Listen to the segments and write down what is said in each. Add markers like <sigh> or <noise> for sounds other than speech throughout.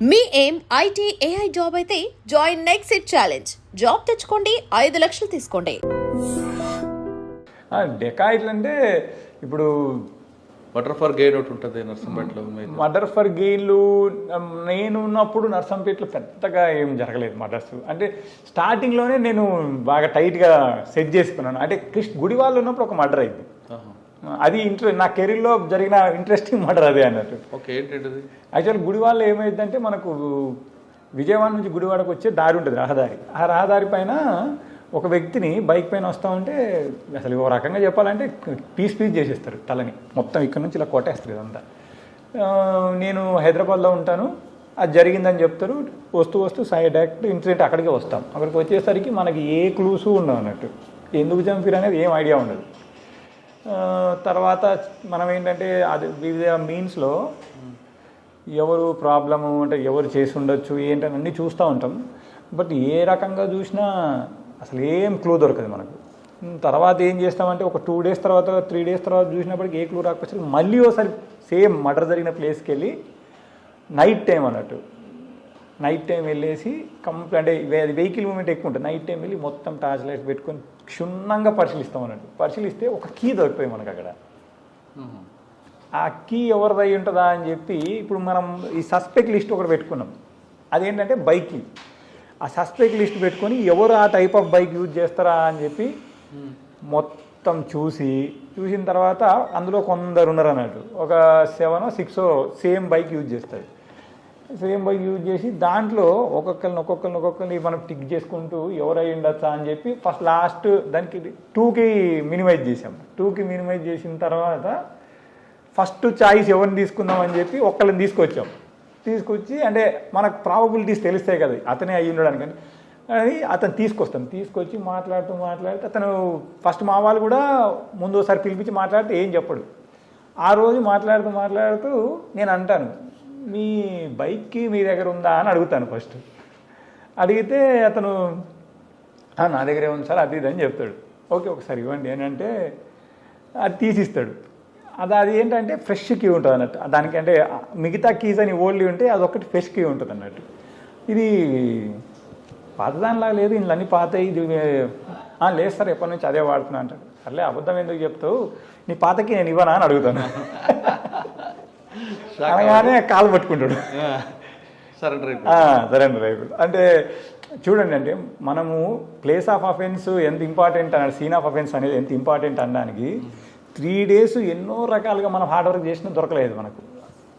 మీ ఏం IT AI job అయితే join next it challenge. Job తెచ్చుకోండి ఐదు లక్షలు తీసుకోండి. డెకాయిట్లు అంటే ఇప్పుడు బటర్ ఫర్ గైడ్ ఒకటి ఉంటుంది నర్సింపేటలో మర్డర్ ఫర్ గెయిన్లు నేను ఉన్నప్పుడు నర్సంపేటలో పెద్దగా ఏం జరగలేదు మర్డర్స్ అంటే స్టార్టింగ్లోనే నేను బాగా టైట్గా సెట్ చేసుకున్నాను. అంటే కృష్ణ గుడివాళ్ళు ఉన్నప్పుడు ఒక మర్డర్ అయింది. అది ఇంట్రె నా కెరీర్లో జరిగిన ఇంట్రెస్టింగ్ మర్డర్ అదే అన్నట్టు. ఓకే ఏంటంటది? యాక్చువల్ గుడివాళ్ళు ఏమైందంటే మనకు విజయవాడ నుంచి గుడివాడకు వచ్చే దారి ఉంటుంది రహదారి. ఆ రహదారి పైన ఒక వ్యక్తిని బైక్ పైన వస్తూ ఉంటే అసలు ఓ రకంగా చెప్పాలంటే పీస్ పీస్ చేసేస్తారు తలని. మొత్తం ఇక్కడ నుంచి ఇలా కొట్టేస్తారు ఇదంతా. నేను హైదరాబాద్లో ఉంటాను అది జరిగిందని చెప్తారు వస్తూ వస్తూ సైడ్ డైరెక్ట్ ఇన్సిడెంట్ అక్కడికే వస్తాం. అక్కడికి వచ్చేసరికి మనకి ఏ క్లూసు ఉండవు అన్నట్టు. ఎందుకు చంపారు అనేది ఏం ఐడియా ఉండదు. తర్వాత మనం ఏంటంటే అది వివిధ మీన్స్లో ఎవరు ప్రాబ్లము అంటే ఎవరు చేసి ఉండొచ్చు ఏంటని అన్నీ చూస్తూ ఉంటాం. బట్ ఏ రకంగా చూసినా అసలు ఏం క్లూ దొరకదు మనకు. తర్వాత ఏం చేస్తామంటే ఒక టూ డేస్ తర్వాత త్రీ డేస్ తర్వాత చూసినప్పటికి ఏ క్లూ రాకపోతే మళ్ళీ ఒకసారి సేమ్ మర్డర్ జరిగిన ప్లేస్కి వెళ్ళి నైట్ టైం అన్నట్టు. నైట్ టైం వెళ్ళేసి కంప్లీట్ అంటే వెహికల్ మూమెంట్ ఎక్కువ ఉంటుంది. నైట్ టైం వెళ్ళి మొత్తం టార్చ్ లైట్స్ పెట్టుకొని క్షుణ్ణంగా పరిశీలిస్తాం అన్నట్టు. పరిశీలిస్తే ఒక కీ దొరికిపోయి మనకు అక్కడ. ఆ కీ ఎవరిదై ఉంటుందా అని చెప్పి ఇప్పుడు మనం ఈ సస్పెక్ట్ లిస్ట్ ఒకటి పెట్టుకున్నాం. అదేంటంటే బైక్ కీ ఆ సస్పెక్ట్ లిస్ట్ పెట్టుకొని ఎవరు ఆ టైప్ ఆఫ్ బైక్ యూజ్ చేస్తారా అని చెప్పి మొత్తం చూసి చూసిన తర్వాత అందులో కొందరు ఉన్నారు అన్నట్టు. ఒక seven six same bike use చేస్తారు. సేమ్ బైక్ యూజ్ చేసి దాంట్లో ఒక్కొక్కరిని ఒక్కొక్కరిని ఒక్కొక్కరిని మనం టిక్ చేసుకుంటూ ఎవరై ఉండొచ్చా అని చెప్పి ఫస్ట్ లాస్ట్ దానికి టూకి మినిమైజ్ చేసాం టూకి మినిమైజ్ చేసిన తర్వాత ఫస్ట్ చాయిస్ ఎవరిని తీసుకుందాం అని చెప్పి ఒక్కళ్ళని తీసుకొచ్చాం. తీసుకొచ్చి అంటే మనకు ప్రాబబిలిటీస్ తెలుస్తాయి కదా అతనే అయ్యి ఉండడానికి. అని అది అతను తీసుకొస్తాం. తీసుకొచ్చి మాట్లాడుతూ మాట్లాడితే అతను ఫస్ట్ మా వాళ్ళు కూడా ముందు ఒకసారి పిలిపించి మాట్లాడితే ఏం చెప్పడు. ఆ రోజు మాట్లాడుతూ మాట్లాడుతూ నేను అంటాను మీ బైక్కి మీ దగ్గర ఉందా అని అడుగుతాను ఫస్ట్. అడిగితే అతను నా దగ్గరే ఉంది సార్ అది ఇది అని చెప్తాడు. ఓకే ఒకసారి ఇవ్వండి. ఏంటంటే అది తీసిస్తాడు. అది అది ఏంటంటే ఫ్రెష్ కీ ఉంటుంది అన్నట్టు. దానికంటే మిగతా కీస్ అని ఓల్డ్ ఉంటే అదొకటి ఫ్రెష్ కీ ఉంటుంది అన్నట్టు. ఇది పాతదానిలా లేదు ఇందులో అన్ని పాత ఇది "ఆ, లేదు సార్ ఎప్పటి నుంచి అదే వాడుతున్నా అంటాడు. సర్లే అబద్ధం ఎందుకు చెప్తావు? నీ పాతకి నేను ఇవ్వనా? అని అడుగుతాను. అనగానే కాలు పట్టుకుంటాడు. సరెండర్ సరెండర్ అయిపోయి అంటే చూడండి అంటే మనము ప్లేస్ ఆఫ్ అఫెన్స్ ఎంత ఇంపార్టెంట్ అన్న సీన్ ఆఫ్ అఫెన్స్ అనేది ఎంత ఇంపార్టెంట్ అనడానికి త్రీ డేస్ ఎన్నో రకాలుగా మనం హార్డ్ వర్క్ చేసినా దొరకలేదు మనకు.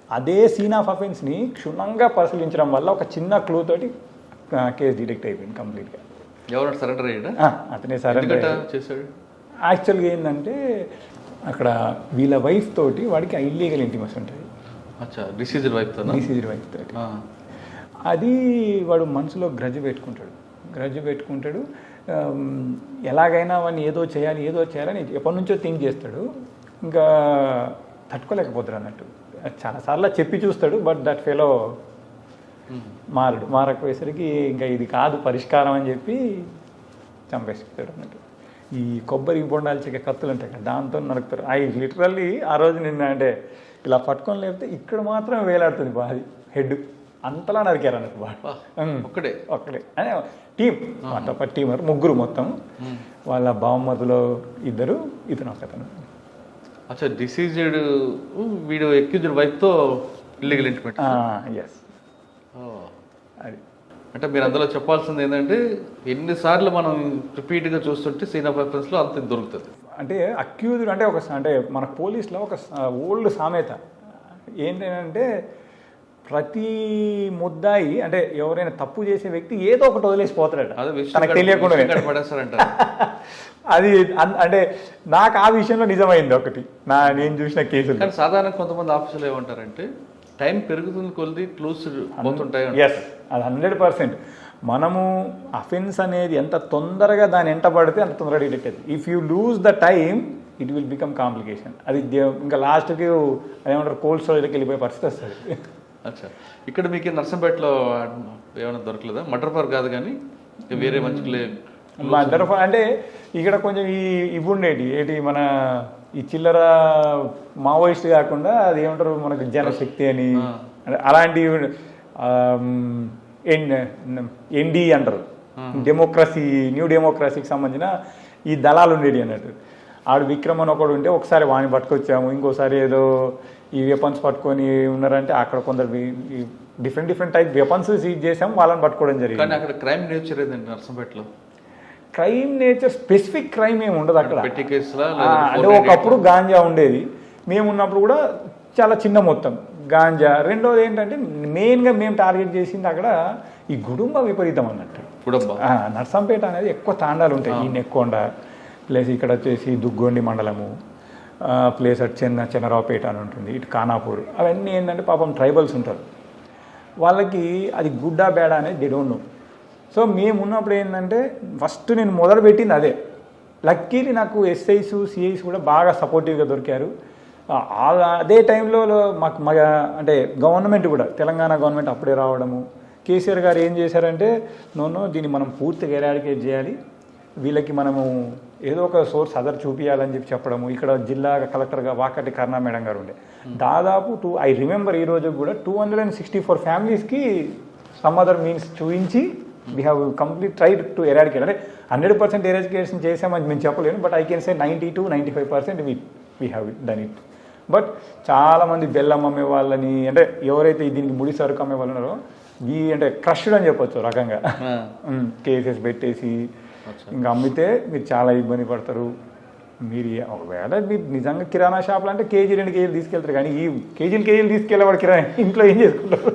అదే సీన్ ఆఫ్ అఫెన్స్ని క్షుణ్ణంగా పరిశీలించడం వల్ల ఒక చిన్న క్లూ తోటి కేసు డిటెక్ట్ అయిపోయింది కంప్లీట్గా ఎవరు సరెండర్ అయ్యాడా? అతనే సరెండర్ చేశాడు? యాక్చువల్గా ఏంటంటే అక్కడ వీళ్ళ వైఫ్ తోటి వాడికి ఇల్లీగల్ ఇంటిమస్ ఉంటుంది వైఫ్ వైఫ్ తోటి. అది వాడు మనసులో గ్రజ్ పెట్టుకుంటాడు. గ్రజ్ పెట్టుకుంటాడు. ఎలాగైనా వాడిని ఏదో చేయాలి ఏదో చేయాలని ఎప్పటి నుంచో థింక్ చేస్తాడు. ఇంకా తట్టుకోలేకపోతాడు అన్నట్టు. చాలాసార్లు చెప్పి చూస్తాడు బట్ దట్ ఫెలో మారడు. మారకపోయేసరికి ఇంకా ఇది కాదు పరిష్కారం అని చెప్పి చంపేస్తాడు అన్నట్టు. ఈ కొబ్బరి బొండాలు చెక్క కత్తులు ఉంటాయి కదా దాంతో నరుకుతారు. అవి లిటరల్లీ ఆ రోజు నిన్న అంటే ఇలా పట్టుకొని లేకపోతే ఇక్కడ మాత్రం వేలాడుతుంది బాది హెడ్. అంతలా నరికారు అన్నట్టు బాగా వా, ఉమ్. ఒక్కడే ఒక్కడే అదే టీం ఒక టీమర్ ముగ్గురు మొత్తం. వాళ్ళ బావమరుదులో ఇద్దరు ఇతను ఒకతను అచ్చా డిసీజెడ్ వీడు ఎక్యూజ్డ్ వైఫ్తో ఇల్లీగల్ ఇంటిమేట్. ఎస్ అది. అంటే మీరు అందులో చెప్పాల్సింది ఏంటంటే ఎన్నిసార్లు మనం రిపీట్గా చూస్తుంటే సీన్ ఆఫ్ రెఫరెన్స్లో అంత దొరుకుతుంది. అంటే అక్యూజ్డ్ అంటే ఒక అంటే మన పోలీస్లో ఒక ఓల్డ్ సామెత. ఏంటంటే ప్రతి ముద్దాయి అంటే ఎవరైనా తప్పు చేసే వ్యక్తి ఏదో ఒకటి వదిలేసి పోతాడట అదే విషయం తనకు తెలియకుండా <laughs> అది అంటే నాకు ఆ విషయంలో నిజమైంది ఒకటి. నా నేను చూసిన కేసులు. కానీ సాధారణ కొంతమంది ఆఫీసులు ఏమంటారంటే టైం పెరుగుతుంది కొద్ది క్లూస్ పోతుంటాయి అంటారు. ఎస్ అది హండ్రెడ్ పర్సెంట్. మనము అఫెన్స్ అనేది ఎంత తొందరగా దాని ఎంట పడితే అంత తొందరగా డిటెక్ట్ అవుతుంది. If you lose the time it will become complication అది ఇంకా లాస్ట్కి అదేమంటారు కోల్డ్ స్టోరేజ్కి వెళ్ళిపోయే పరిస్థితి వస్తుంది. అచ్చా. ఇక్కడ మీకు నర్సంపేటలో ఏమైనా దొరకలేదా? మటర్ ఫర్ కాదు కానీ వేరే మంచి ఫ- అంటే ఇక్కడ కొంచెం ఈ ఇవి ఉండేటి. ఏంటి మన ఈ చిల్లర మావోయిస్ట్ కాకుండా అది ఏమంటారు మనకు జనశక్తి అని అంటే అలాంటివి ఎన్డి అంటారు. డెమోక్రసీ న్యూ డెమోక్రసీకి సంబంధించిన ఈ దళాలు ఉండేవి అన్నట్టు. ఆడు విక్రమ్ అని ఒకడు ఉంటే ఒకసారి వాడిని పట్టుకొచ్చాము ఇంకోసారి ఏదో ఈ వెపన్స్ పట్టుకొని ఉన్నారంటే అక్కడ కొందరు different different type weapons seize చేసాము వాళ్ళని పట్టుకోవడం కానీ జరిగింది అక్కడ క్రైమ్ నేచర్ ఏదండి నర్సంపేటలో? క్రైమ్ నేచర్ స్పెసిఫిక్ క్రైమ్ ఏమి ఉండదు అక్కడ. అంటే ఒకప్పుడు గాంజా ఉండేది. మేము ఉన్నప్పుడు కూడా చాలా చిన్న మొత్తం. గాంజా. రెండోది ఏంటంటే మెయిన్గా మేము టార్గెట్ చేసింది అక్కడ ఈ గుడుంబ విపరీతం అన్నట్టు. నర్సంపేట అనేది ఎక్కువ తాండాలు ఉంటాయి. ఈ నెక్కొండ ప్లస్ ఇక్కడ వచ్చేసి దుగ్గొండి మండలము ప్లేస్ అటు చిన్న చిన్నరావుపేట అని ఉంటుంది ఇటు ఖానాపూర్. అవన్నీ ఏంటంటే పాపం ట్రైబల్స్ ఉంటారు. వాళ్ళకి అది గుడ్డా బేడా అనేది దే డోంట్ నో. సో మేము ఉన్నప్పుడు ఏంటంటే ఫస్ట్ నేను మొదలు పెట్టింది అదే. లక్కీలీ నాకు ఎస్ఐస్ సిఐస్ కూడా బాగా సపోర్టివ్గా దొరికారు. అదే టైంలో మాకు మా అంటే గవర్నమెంట్ కూడా తెలంగాణ గవర్నమెంట్ అప్పుడే రావడము. కేసీఆర్ గారు ఏం చేశారంటే నోనో దీన్ని మనం పూర్తిగా ఎరాడికేట్ చేయాలి. వీళ్ళకి మనము ఏదో ఒక సోర్స్ అదర్ చూపించాలని చెప్పి చెప్పడము. ఇక్కడ జిల్లా కలెక్టర్గా వాకటి కరుణా మేడం గారు ఉండే. దాదాపు టూ ఐ రిమెంబర్ ఈ రోజు కూడా two hundred and sixty four ఫ్యామిలీస్కి సమ్ అదర్ మీన్స్ చూపించి we have complete tried to eradicate. అంటే హండ్రెడ్ పర్సెంట్ ఎరాడికేషన్ చేసామని మేము చెప్పలేను but I can say ninety to ninety five percent we we have done it. But చాలామంది బెల్లం అమ్మే వాళ్ళని అంటే ఎవరైతే దీనికి ముడి సరుకు అమ్మే వాళ్ళు ఉన్నారో ఈ అంటే క్రష్డ్ అని చెప్పొచ్చు రకంగా. కేసెస్ పెట్టేసి ఇంకా అమ్మితే మీరు చాలా ఇబ్బంది పడతారు. మీరు ఒకవేళ మీరు నిజంగా కిరాణా షాపులు అంటే కేజీ రెండు కేజీలు తీసుకెళ్తారు కానీ ఈ కేజీలు కేజీలు తీసుకెళ్ళేవాడు కిరాణా ఇంట్లో ఏం చేసుకుంటారు